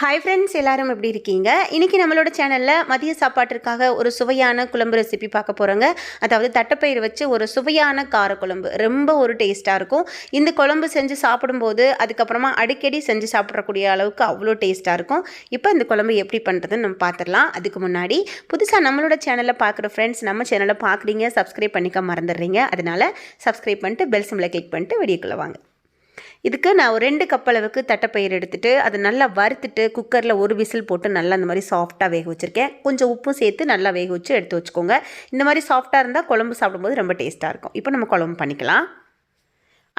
Hi friends எல்லாரும் எப்படி இருக்கீங்க? இன்றைக்கி நம்மளோட சேனலில் மதிய சாப்பாட்டிற்காக ஒரு சுவையான குழம்பு ரெசிபி பார்க்க போகிறோங்க அதாவது தட்டைப்பயிறு வச்சு ஒரு சுவையான காரக்குழம்பு ரொம்ப ஒரு டேஸ்ட்டாக இருக்கும். இந்த குழம்பு செஞ்சு சாப்பிடும்போது அதுக்கப்புறமா அடிக்கடி செஞ்சு சாப்பிடக்கூடிய அளவுக்கு அவ்வளோ டேஸ்ட்டாக இருக்கும். இப்போ இந்த குழம்பு எப்படி பண்ணுறதுன்னு நம்ம பார்த்துடலாம் அதுக்கு முன்னாடி புதுசாக நம்மளோட சேனலில் பார்க்குற ஃப்ரெண்ட்ஸ் நம்ம சேனலை பார்க்குறீங்க சப்ஸ்கிரைப் பண்ணிக்க மறந்துடுறீங்க. அதனால் சப்ஸ்கிரைப் பண்ணிட்டு பெல் சிம்மில் கிளிக் பண்ணிட்டு வெடிக்குள்ளே வாங்க. இதுக்கு நான் ஒரு ரெண்டு கப் அளவுக்கு தட்டைப்பயிர் எடுத்துகிட்டு அதை நல்லா வறுத்துட்டு குக்கரில் ஒரு விசில் போட்டு நல்லா அந்த மாதிரி சாஃப்டாக வேக வச்சுருக்கேன். கொஞ்சம் உப்பும் சேர்த்து நல்லா வேக வச்சு எடுத்து வச்சுக்கோங்க. இந்த மாதிரி சாஃப்டாக இருந்தால் குழம்பு சாப்பிடும்போது ரொம்ப டேஸ்ட்டாக இருக்கும். இப்போ நம்ம குழம்பு பண்ணிக்கலாம்.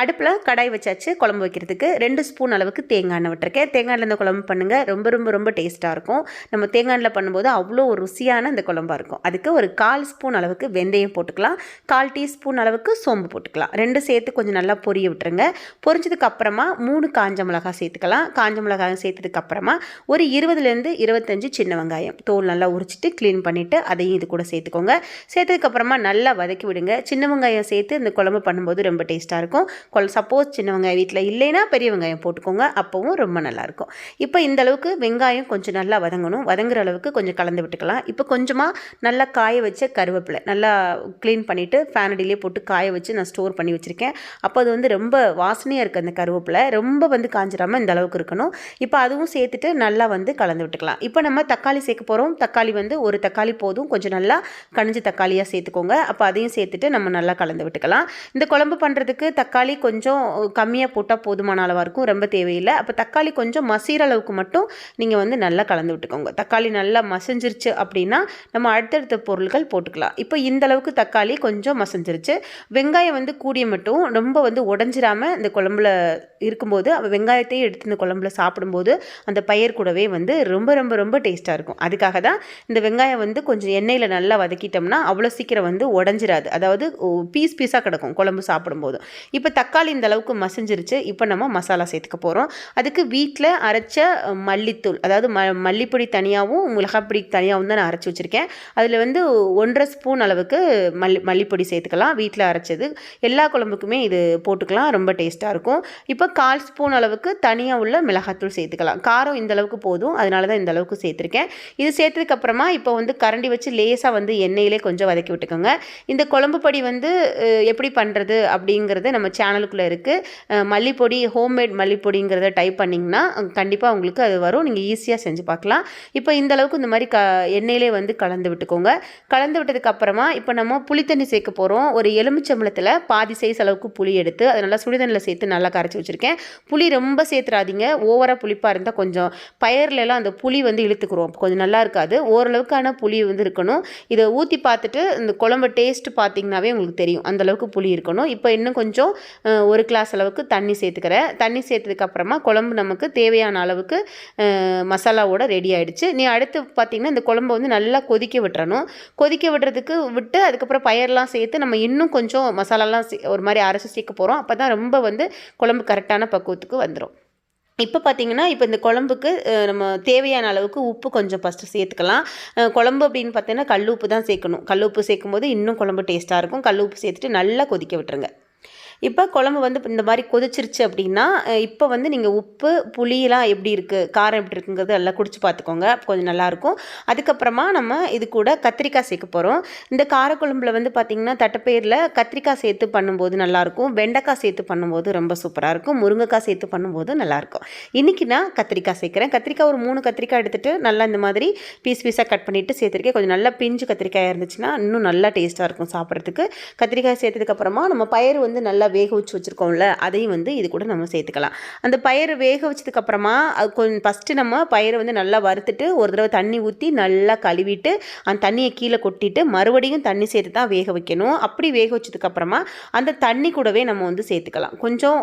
அடுப்பில் கடாய் வச்சாச்சு குழம்பு வைக்கிறதுக்கு. ரெண்டு ஸ்பூன் அளவுக்கு தேங்காய் எண்ணெய் விட்டுருக்கேன். தேங்காய் எண்ணெய் இந்த குழம்பு பண்ணுங்கள் ரொம்ப ரொம்ப ரொம்ப டேஸ்ட்டாக இருக்கும். நம்ம தேங்காய் எண்ணெயில் பண்ணும்போது அவ்வளோ ஒரு ருசியான அந்த குழம்பாக இருக்கும். அதுக்கு ஒரு கால் ஸ்பூன் அளவுக்கு வெந்தயம் போட்டுக்கலாம். கால் டீஸ்பூன் அளவுக்கு சோம்பு போட்டுக்கலாம். ரெண்டு சேர்த்து கொஞ்சம் நல்லா பொரிய விட்டுருங்க. பொரிஞ்சதுக்கு அப்புறமா மூணு காஞ்ச மிளகாய் சேர்த்துக்கலாம். காஞ்ச மிளகாய் சேர்த்ததுக்கு அப்புறமா ஒரு இருபதுலேருந்து இருபத்தஞ்சு சின்ன வெங்காயம். தோல் நல்லா உரிச்சிட்டு க்ளீன் பண்ணிவிட்டு அதையும் இது கூட சேர்த்துக்கோங்க. சேர்த்ததுக்கப்புறமா நல்லா வதக்கி விடுங்க. சின்ன வெங்காயம் சேர்த்து இந்த குழம்பு பண்ணும்போது ரொம்ப டேஸ்ட்டாக இருக்கும். கொல் சப்போஸ் சின்ன வெங்காயம் வீட்டில் இல்லைன்னா பெரிய வெங்காயம் போட்டுக்கோங்க அப்போவும் ரொம்ப நல்லாயிருக்கும் இப்போ இந்த அளவுக்கு வெங்காயம் கொஞ்சம் நல்லா வதங்கணும். வதங்குற அளவுக்கு கொஞ்சம் கலந்து விட்டுக்கலாம். இப்போ கொஞ்சமாக நல்லா காய வச்ச கருவேப்பிலை நல்லா க்ளீன் பண்ணிவிட்டு ஃபேன் அடியிலே போட்டு காய வச்சு நான் ஸ்டோர் பண்ணி வச்சுருக்கேன். அப்போ அது வந்து ரொம்ப வாசனையாக இருக்குது அந்த கருவேப்பிலை. ரொம்ப வந்து காஞ்சிடாமல் இந்த அளவுக்கு இருக்கணும். இப்போ அதுவும் சேர்த்துட்டு நல்லா வந்து கலந்து விட்டுக்கலாம். இப்போ நம்ம தக்காளி சேர்க்க போகிறோம் தக்காளி வந்து ஒரு தக்காளி போதும். கொஞ்சம் நல்லா கனிஞ்ச தக்காளியாக சேர்த்துக்கோங்க. அப்போ அதையும் சேர்த்துட்டு நம்ம நல்லா கலந்து விட்டுக்கலாம். இந்த குழம்பு பண்ணுறதுக்கு தக்காளி கொஞ்சம் கம்மியாக போட்டால் போதுமான அளவாக இருக்கும் ரொம்ப தேவையில்லை. அப்போ தக்காளி கொஞ்சம் மசிகிற அளவுக்கு மட்டும் நீங்கள் வந்து நல்லா கலந்து விட்டுக்கோங்க. தக்காளி நல்லா மசஞ்சிருச்சு அப்படின்னா நம்ம அடுத்தடுத்த பொருட்கள் போட்டுக்கலாம். இப்போ இந்த அளவுக்கு தக்காளி கொஞ்சம் மசஞ்சிருச்சு. வெங்காயம் வந்து கூடிய மட்டும் ரொம்ப வந்து உடஞ்சிராமல் இந்த குழம்புல இருக்கும்போது வெங்காயத்தையும் எடுத்து இந்த குழம்புல சாப்பிடும்போது அந்த பயிர் கூடவே வந்து ரொம்ப ரொம்ப ரொம்ப டேஸ்ட்டாக இருக்கும். அதுக்காக தான் இந்த வெங்காயம் வந்து கொஞ்சம் எண்ணெயில் நல்லா வதக்கிட்டோம்னா அவ்வளோ சீக்கிரம் வந்து உடஞ்சிராது. அதாவது பீஸ் பீஸாக கிடக்கும் குழம்பு சாப்பிடும்போது. இப்போ தக்காளி இந்த அளவுக்கு மசிஞ்சிருச்சு. இப்போ நம்ம மசாலா சேர்த்துக்க போகிறோம் அதுக்கு வீட்டில் அரைச்ச மல்லித்தூள் அதாவது ம மல்லிப்பொடி தனியாகவும் மிளகாப்பொடி தனியாகவும் தான் நான் அரைச்சி வச்சுருக்கேன். அதில் வந்து ஒன்றரை ஸ்பூன் அளவுக்கு மல்லி மல்லிப்பொடி சேர்த்துக்கலாம். வீட்டில் அரைச்சது எல்லா குழம்புக்குமே இது போட்டுக்கலாம். ரொம்ப டேஸ்ட்டாக இருக்கும். இப்போ கால் ஸ்பூன் அளவுக்கு தனியாக உள்ள மிளகாத்தூள் சேர்த்துக்கலாம். காரம் இந்த அளவுக்கு போதும். அதனால தான் இந்த அளவுக்கு சேர்த்துருக்கேன். இது சேர்த்ததுக்கப்புறமா இப்போ வந்து கரண்டி வச்சு லேசாக வந்து எண்ணெயிலே கொஞ்சம் வதக்கி விட்டுக்கோங்க. இந்த குழம்பு பொடி வந்து எப்படி பண்ணுறது அப்படிங்கிறது நம்ம சேனலுக்குள்ளே இருக்குது மல்லிப்பொடி ஹோம்மேட் மல்லிப்பொடிங்கிறத டைப் பண்ணிங்கன்னா கண்டிப்பாக உங்களுக்கு அது வரும். நீங்கள் ஈஸியாக செஞ்சு பார்க்கலாம். இப்போ இந்த அளவுக்கு இந்த மாதிரி க எண்ணெயிலே வந்து கலந்து விட்டுக்கோங்க. கலந்து விட்டதுக்கப்புறமா இப்போ நம்ம புளித்தண்ணி சேர்க்க போகிறோம் ஒரு எலுமிச்சம்பளத்தில் பாதி சைஸ் அளவுக்கு புளி எடுத்து அதை நல்லா சுடுதண்ணில் சேர்த்து நல்லா கரைச்சி வச்சுருக்கேன். புளி ரொம்ப சேர்த்துறாதீங்க. ஓவராக புளிப்பாக இருந்தால் கொஞ்சம் பயிர்ல அந்த புளி வந்து இழுத்துக்குறோம் கொஞ்சம் நல்லா இருக்காது. ஓரளவுக்கான புளி வந்து இருக்கணும். இதை ஊற்றி பார்த்துட்டு இந்த குழம்பு டேஸ்ட் பார்த்தீங்கன்னாவே உங்களுக்கு தெரியும். அந்தளவுக்கு புளி இருக்கணும். இப்போ இன்னும் கொஞ்சம் ஒரு கிளாஸ் அளவுக்கு தண்ணி சேர்த்துக்கிறேன். தண்ணி சேர்த்ததுக்கப்புறமா குழம்பு நமக்கு தேவையான அளவுக்கு மசாலாவோட ரெடி ஆகிடுச்சு நீ அடுத்து பார்த்திங்கன்னா இந்த குழம்பு வந்து நல்லா கொதிக்க விட்டுறணும். கொதிக்க விடுறதுக்கு விட்டு அதுக்கப்புறம் பயிரெலாம் சேர்த்து நம்ம இன்னும் கொஞ்சம் மசாலாலாம் சே- ஒரு மாதிரி அரைச்சி சேர்க்க போகிறோம் அப்போ தான் ரொம்ப வந்து குழம்பு கரெக்டான பக்குவத்துக்கு வந்துடும் இப்போ பார்த்தீங்கன்னா இப்போ இந்த குழம்புக்கு நம்ம தேவையான அளவுக்கு உப்பு கொஞ்சம் ஃபஸ்ட்டு சேர்த்துக்கலாம். குழம்பு அப்படின்னு பார்த்தீங்கன்னா கல் உப்பு தான் சேர்க்கணும். கல் உப்பு சேர்க்கும்போது இன்னும் குழம்பு டேஸ்ட்டாக இருக்கும். கல் உப்பு சேர்த்துட்டு நல்லா கொதிக்க விட்டுருங்க. இப்போ குழம்பு வந்து இந்த மாதிரி கொதிச்சிருச்சு அப்படின்னா இப்போ வந்து நீங்கள் உப்பு புளியெலாம் எப்படி இருக்குது காரம் எப்படி இருக்குங்கிறது எல்லாம் குடிச்சு பார்த்துக்கோங்க கொஞ்சம் நல்லாயிருக்கும் அதுக்கப்புறமா நம்ம இது கூட கத்திரிக்காய் சேர்க்க போகிறோம் இந்த காரக்குழம்புல வந்து பார்த்திங்கன்னா தட்டைப்பயிரில் கத்திரிக்காய் சேர்த்து பண்ணும்போது நல்லாயிருக்கும் வெண்டைக்காய் சேர்த்து பண்ணும்போது ரொம்ப சூப்பராக இருக்கும். முருங்கைக்காய் சேர்த்து பண்ணும்போது நல்லாயிருக்கும் இன்றைக்கி நான் கத்திரிக்காய் சேர்க்குறேன். கத்திரிக்காய் ஒரு மூணு கத்திரிக்காய் எடுத்துகிட்டு நல்லா இந்த மாதிரி பீஸ் பீஸாக கட் பண்ணிவிட்டு சேர்த்துருக்கேன். கொஞ்சம் நல்லா பிஞ்சு கத்திரிக்காயாக இருந்துச்சுன்னா இன்னும் நல்லா டேஸ்ட்டாக இருக்கும் சாப்பிட்றதுக்கு. கத்திரிக்காய் சேர்த்ததுக்கப்புறமா நம்ம பயிர் வந்து நல்லா வேக வச்சு வச்சுருக்கோம்ல அதையும் வந்து இது கூட நம்ம சேர்த்துக்கலாம். அந்த பயிர் வேக வச்சதுக்கப்புறமா அது கொஞ்சம் ஃபஸ்ட்டு நம்ம பயிரை வந்து நல்லா வறுத்துட்டு ஒரு தடவை தண்ணி ஊற்றி நல்லா கழுவிட்டு அந்த தண்ணியை கீழே கொட்டிட்டு மறுபடியும் தண்ணி சேர்த்து தான் வேக வைக்கணும். அப்படி வேக வச்சதுக்கப்புறமா அந்த தண்ணி கூடவே நம்ம வந்து சேர்த்துக்கலாம். கொஞ்சம்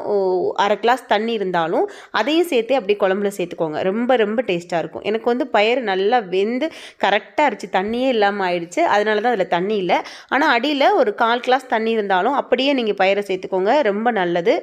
அரை கிளாஸ் தண்ணி இருந்தாலும் அதையும் சேர்த்து அப்படி குழம்புல சேர்த்துக்கோங்க. ரொம்ப ரொம்ப டேஸ்ட்டாக இருக்கும். எனக்கு வந்து பயிர் நல்லா வெந்து கரெக்டாக அரிச்சு தண்ணியே இல்லாமல் ஆயிடுச்சு. அதனால தான் அதில் தண்ணி இல்லை. ஆனால் அடியில் ஒரு கால் கிளாஸ் தண்ணி இருந்தாலும் அப்படியே நீங்கள் பயிரை சேர்த்துக்கோங்க. சேர்த்துக்கோங்க ரொம்ப நல்லது.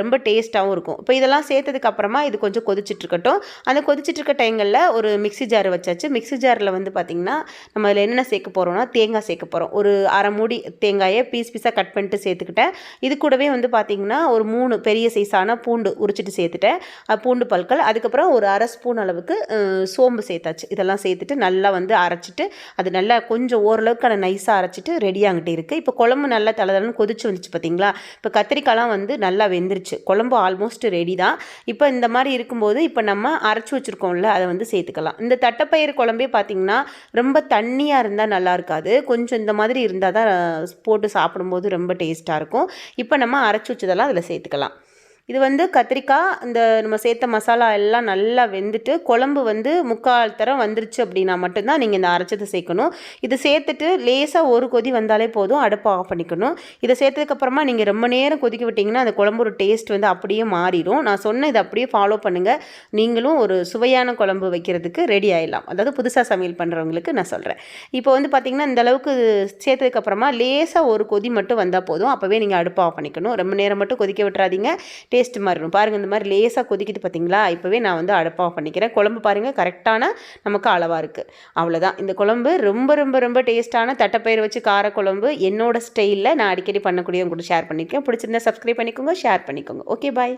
ரொம்ப டேஸ்ட்டாகவும் இருக்கும். இப்போ இதெல்லாம் சேர்த்ததுக்கு அப்புறமா இது கொஞ்சம் கொதிச்சிட்டுருக்கட்டும் அந்த கொதிச்சிட்டு இருக்க டைங்களில் ஒரு மிக்ஸி ஜார் வச்சாச்சு. மிக்ஸி ஜாரில் வந்து பார்த்திங்கன்னா நம்ம அதில் என்னென்ன சேர்க்க போகிறோம்னா தேங்காய் சேர்க்க போகிறோம் ஒரு அரை மூடி தேங்காயை பீஸ் பீஸாக கட் பண்ணிட்டு சேர்த்துக்கிட்டேன். இது கூடவே வந்து பார்த்திங்கன்னா ஒரு மூணு பெரிய சைஸான பூண்டு உரிச்சிட்டு சேர்த்துட்டேன். பூண்டு பல்கள். அதுக்கப்புறம் ஒரு அரை ஸ்பூன் அளவுக்கு சோம்பு சேர்த்தாச்சு. இதெல்லாம் சேர்த்துட்டு நல்லா வந்து அரைச்சிட்டு அது நல்லா கொஞ்சம் ஓரளவுக்கு அதை நைஸாக அரைச்சிட்டு ரெடியாகிட்டு இருக்குது இப்போ குழம்பு நல்லா தளதளன்னு கொதிச்சு வந்துச்சு பார்த்தீங்களா இப்போ கத்திரிக்காய்லாம் வந்து நல்லா வெந்துருச்சு. குழம்பு ஆல்மோஸ்ட் ரெடி தான். இப்போ இந்த மாதிரி இருக்கும்போது இப்போ நம்ம அரைச்சி வச்சுருக்கோம்ல அதை வந்து சேர்த்துக்கலாம். இந்த தட்டைப்பயிறு குழம்பே பார்த்திங்கன்னா ரொம்ப தண்ணியாக இருந்தால் நல்லா இருக்காது. கொஞ்சம் இந்த மாதிரி இருந்தால் தான் போட்டு சாப்பிடும்போது ரொம்ப டேஸ்ட்டாக இருக்கும். இப்போ நம்ம அரைச்சி வச்சதெல்லாம் அதில் சேர்த்துக்கலாம். இது வந்து கத்திரிக்காய் இந்த நம்ம சேர்த்த மசாலா எல்லாம் நல்லா வெந்துட்டு குழம்பு வந்து முக்கால் தரம் வந்துருச்சு அப்படின்னா மட்டும்தான் நீங்கள் இந்த அரைச்சதை சேர்க்கணும். இது சேர்த்துட்டு லேசாக ஒரு கொதி வந்தாலே போதும் அடுப்பை ஆஃப் பண்ணிக்கணும். இதை சேர்த்ததுக்கப்புறமா நீங்கள் ரொம்ப நேரம் கொதிக்க விட்டிங்கன்னா அந்த குழம்போட டேஸ்ட் வந்து அப்படியே மாறிடும். நான் சொன்ன இதை அப்படியே ஃபாலோ பண்ணுங்கள் நீங்களும் ஒரு சுவையான குழம்பு வைக்கிறதுக்கு ரெடி ஆகிடலாம் அதாவது புதுசாக சமையல் பண்ணுறவங்களுக்கு நான் சொல்கிறேன் இப்போ வந்து பார்த்திங்கன்னா இந்த அளவுக்கு சேர்த்ததுக்கப்புறமா லேசாக ஒரு கொதி மட்டும் வந்தால் போதும். அப்போவே நீங்கள் அடுப்பை ஆஃப் பண்ணிக்கணும். ரொம்ப நேரம் மட்டும் கொதிக்க விட்டுறாதீங்க. டேஸ்ட் இருக்கும் பாருங்கள் இந்த மாதிரி லேசாக கொதிக்குது பார்த்தீங்களா இப்போவே நான் வந்து அடுப்பாக ஆஃப் பண்ணிக்கிறேன். குழம்பு பாருங்கள் கரெக்டான நமக்கு அளவாக இருக்குது அவ்வளோதான் இந்த குழம்பு ரொம்ப ரொம்ப ரொம்ப டேஸ்ட்டான தட்டைப்பயிறு வச்சு கார குழம்பு என்னோடய ஸ்டைலில் நான் அடிக்கடி பண்ணக்கூடியவங்க கூட ஷேர் பண்ணியிருக்கேன் பிடிச்சிருந்தா சப்ஸ்கிரைப் பண்ணிக்கோங்க ஷேர் பண்ணிக்கோங்க. Okay bye